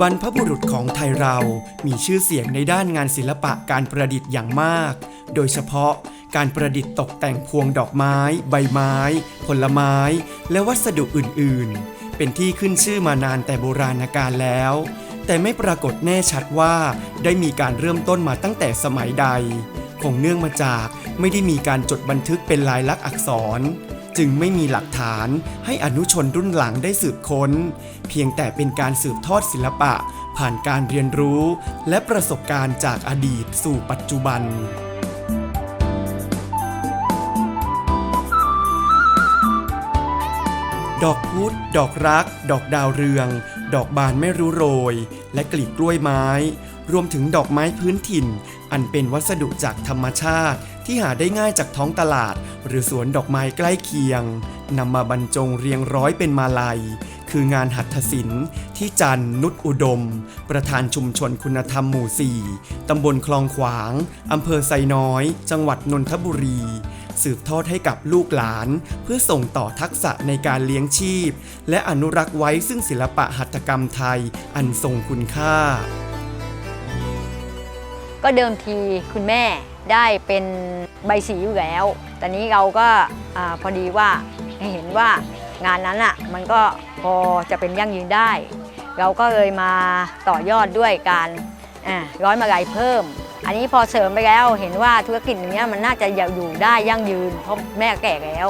บรรพบุรุษของไทยเรามีชื่อเสียงในด้านงานศิลปะการประดิษฐ์อย่างมาก โดยเฉพาะการประดิษฐ์ตกแต่งพวงดอกไม้ ใบไม้ ผลไม้ และวัสดุอื่นๆ เป็นที่ขึ้นชื่อมานานแต่โบราณกาลแล้ว แต่ไม่ปรากฏแน่ชัดว่าได้มีการเริ่มต้นมาตั้งแต่สมัยใด คงเนื่องมาจากไม่ได้มีการจดบันทึกเป็นลายลักษณ์อักษร จึงไม่มีหลักฐานให้อนุชนรุ่นหลังได้สืบค้น เพียงแต่เป็นการสืบทอดศิลปะ ผ่านการเรียนรู้ และประสบการณ์จากอดีตสู่ปัจจุบันดอกพุธดอกรัก ดอกดาวเรือง ดอกบานไม่รู้โรย และกลีบกล้วยไม้ รวมถึงดอกไม้พื้นถิ่น อันเป็นวัสดุจากธรรมชาติ ที่หาได้ง่ายจากท้องตลาด หรือสวนดอกไม้ใกล้เคียงนำมาบรรจงเรียงร้อยเป็นมาลัย คืองานหัตถศิลป์ที่จันนุชอุดม ประธานชุมชนคุณธรรมหมู่ 4 ตำบลคลองขวาง อำเภอไซน้อย จังหวัดนนทบุรี สืบทอดให้กับลูกหลาน เพื่อส่งต่อทักษะในการเลี้ยงชีพ และอนุรักษ์ไว้ซึ่งศิลปะหัตถกรรมไทยอันทรงคุณค่า ก็เดิมทีคุณแม่ได้เป็นใบสีอยู่แล้ว แต่นี้เราก็พอดีว่าเห็นว่างานนั้นอะมันก็พอจะเป็นยั่งยืนได้ เราก็เลยมาต่อยอดด้วยการร้อยมาลัยเพิ่ม อันนี้พอเสริมไปแล้วเห็นว่าธุรกิจอย่างเนี้ยมันน่าจะอยู่ได้ยั่งยืนเพราะแม่แก่แล้ว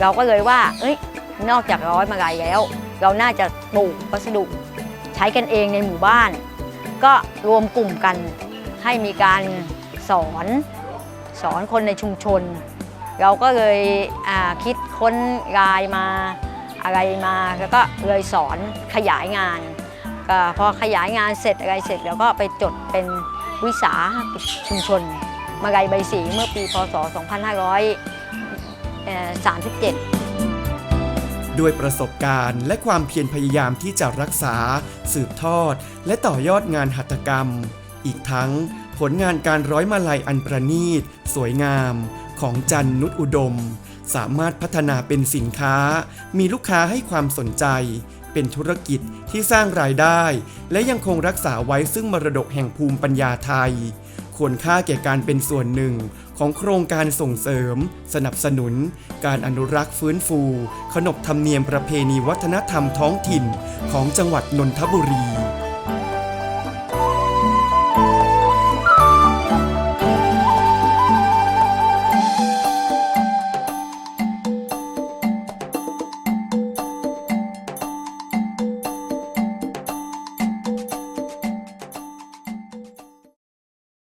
เราก็เลยว่า เอ้ยนอกจากร้อยมาลัยแล้ว เราน่าจะปลูกวัสดุ ใช้กันเองในหมู่บ้าน ก็รวมกลุ่มกัน ให้มีการสอนสอนคนในชุมชน เราก็เลยคิดค้นรายมาอะไรมา แล้วก็เลยสอนขยายงานพอขยายงานเสร็จอะไรเสร็จแล้วก็ไปจดเป็นวิสาหกิจชุมชนมาลัยใบสีเมื่อปีพศ 2537 ด้วยประสบการณ์และความเพียรพยายามที่จะรักษา สืบทอด และต่อยอดงานหัตถกรรม อีกทั้งผลงานการร้อยมาลัยอันประณีต สวยงาม ของจันนุชอุดม สามารถพัฒนาเป็นสินค้า มีลูกค้าให้ความสนใจ เป็นธุรกิจที่สร้างรายได้ และยังคงรักษาไว้ซึ่งมรดกแห่งภูมิปัญญาไทยควรค่าแก่การเป็นส่วนหนึ่งของโครงการส่งเสริม สนับสนุน การอนุรักษ์ฟื้นฟู ขนบธรรมเนียมประเพณีวัฒนธรรมท้องถิ่นของจังหวัดนนทบุรี